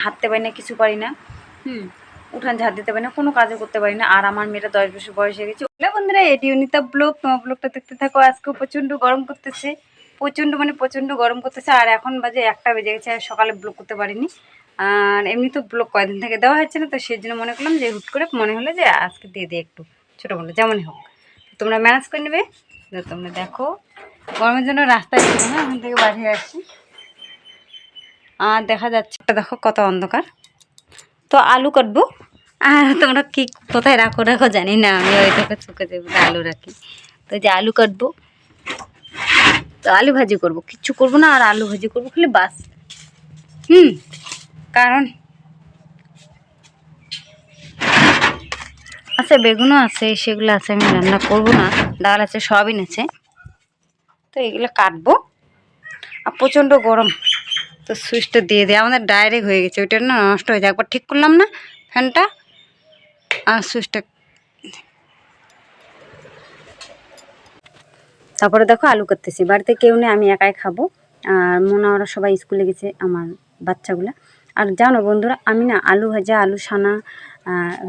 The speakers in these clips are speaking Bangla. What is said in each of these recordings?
হাঁটতে পারি না কিছু পারি না। হুম। উঠান ঝাড় দিতে পারি না কোনো কাজও করতে পারি না। আর আমার মেয়েটা দশ বছর বয়স হয়ে গেছে। ওগুলো বন্ধুরা এটি অনিতা ব্লগ। তোমার ব্লগটা দেখতে থাকো। আজকেও প্রচণ্ড গরম করতেছে। প্রচণ্ড মানে প্রচণ্ড গরম করতেছে। আর এখন বাজে একটা বেজে গেছে। আর সকালে ব্লগ করতে পারিনি। আর এমনি তো ব্লগ কয়দিন থেকে দেওয়া হচ্ছে না তো সেই জন্য মনে করলাম যে হুট করে মনে হলো যে আজকে দিয়ে দিই একটু। ছোটো মোটো যেমনই হোক। তোমরা ম্যানেজ করে নেবে। তোমরা দেখো। গরমের জন্য রাস্তায় ছিল না ওখান থেকে বাড়ি আসছি। আর দেখা যাচ্ছে দেখো কত অন্ধকার। তো আলু কাটবো। আর তোমরা কি কোথায় রাখো রাখো জানি না, আমি ওই থেকে চুকে দেবো আলু রাখি। তো যে আলু কাটবো। তো আলু ভাজি করব, কিচ্ছু করব না, আর আলু ভাজি করব খালি বাস। হুম, কারণ আছে বেগুনও আছে, সেগুলো আছে, আমি রান্না করব না, ডাল আছে সয়াবিন আছে তো এগুলো কাটবো। আর প্রচণ্ড গরম। তো সুইচটা দিয়ে দিয়ে আমাদের ডাইরেক্ট হয়ে গেছে, ওইটা না নষ্ট হয়ে যায়। একবার ঠিক করলাম না ফ্যানটা, আর সুইচটা তারপরে দেখো আলু করতেছি। বাড়িতে কেউ নেই, আমি একাই খাব। আর মোনা, ওরা সবাই স্কুলে গেছে, আমার বাচ্চাগুলা। আর জানো বন্ধুরা, আমি না আলু ভাজা, আলু সানা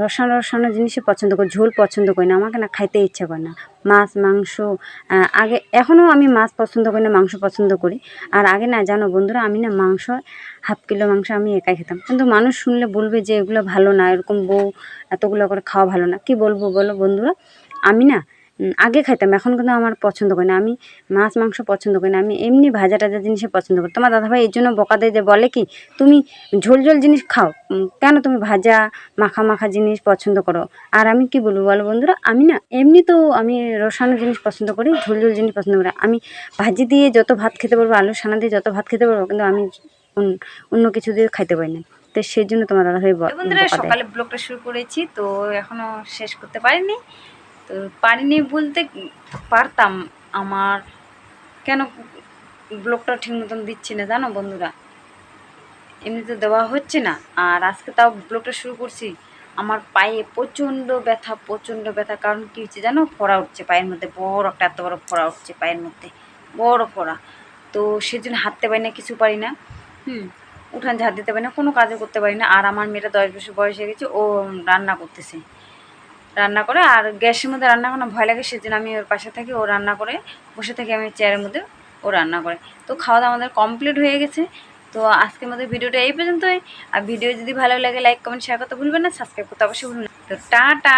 রসানো রসানো জিনিসই পছন্দ করি, ঝোল পছন্দ করি না, আমাকে না খাইতে ইচ্ছা করে না। মাছ, মাংস আগে, এখনও আমি মাছ পছন্দ করি না, মাংস পছন্দ করি। আর আগে না, জানো বন্ধুরা, আমি না মাংস, হাফ কিলো মাংস আমি একাই খেতাম। কিন্তু মানুষ শুনলে বলবে যে এগুলো ভালো না, এরকম বউ এতগুলো করে খাওয়া ভালো না। কি বলব বলো বন্ধুরা? আমি না আগে খাইতাম এখন কিন্তু আমার পছন্দ করি না। আমি মাছ মাংস পছন্দ করি না। আমি এমনি ভাজা টাজা জিনিসই পছন্দ করি। তোমার দাদাভাই এর জন্য বকা দেয় যে বলে কি তুমি ঝোল ঝোল জিনিস খাও। কেন তুমি ভাজা মাখা মাখা জিনিস পছন্দ করো? আর আমি কি বলব বলো বন্ধুরা আমি না এমনি তো আমি রসানো জিনিস পছন্দ করি ঝোল ঝোল জিনিস পছন্দ করি আমি ভাজি দিয়ে যত ভাত খেতে পারব আলু সানা দিয়ে যত ভাত খেতে পারব কিন্তু আমি অন্য- কিছু দিয়ে খাইতে পারি না। তো সেই জন্য তোমার দাদাভাই বন্ধুরা সকালে ব্লগটা শুরু করেছি তো এখনও শেষ করতে পারিনি। তো পারিনি বলতে পারতাম। আমার কেন ব্লগটা ঠিক মতন দিচ্ছি না জানো বন্ধুরা? এমনিতে দেওয়া হচ্ছে না। আর আজকে তাও ব্লগটা শুরু করছি। আমার পায়ে প্রচণ্ড ব্যথা প্রচণ্ড ব্যথা। কারণ কী হচ্ছে জানো? ফোড়া উঠছে পায়ের মধ্যে। বড় একটা, এত বড় ফোড়া উঠছে পায়ের মধ্যে। বড় ফোড়া। তো সেজন্য হাঁটতে পারি না, কিছু পারি না। হুম, উঠান ঝাড় দিতে পারি না, কোনো কাজও করতে পারি না। আর আমার মেয়েটা দশ বছর বয়স হয়ে গেছে, ও রান্না করতেছে। রান্না করে, আর গ্যাসের মধ্যে রান্না করানো ভয় লাগে, সেজন্য আমি ওর পাশে থাকি, ও রান্না করে, বসে থাকি আমি চেয়ারের মধ্যে, ও রান্না করে। তো খাওয়া দাওয়া আমাদের কমপ্লিট হয়ে গেছে। তো আজকের মধ্যে ভিডিওটা এই পর্যন্তই। আর ভিডিও যদি ভালো লাগে লাইক কমেন্ট শেয়ার করতে ভুলবেন না সাবস্ক্রাইব করতে অবশ্যই ভুলবেন না। টা টাটা!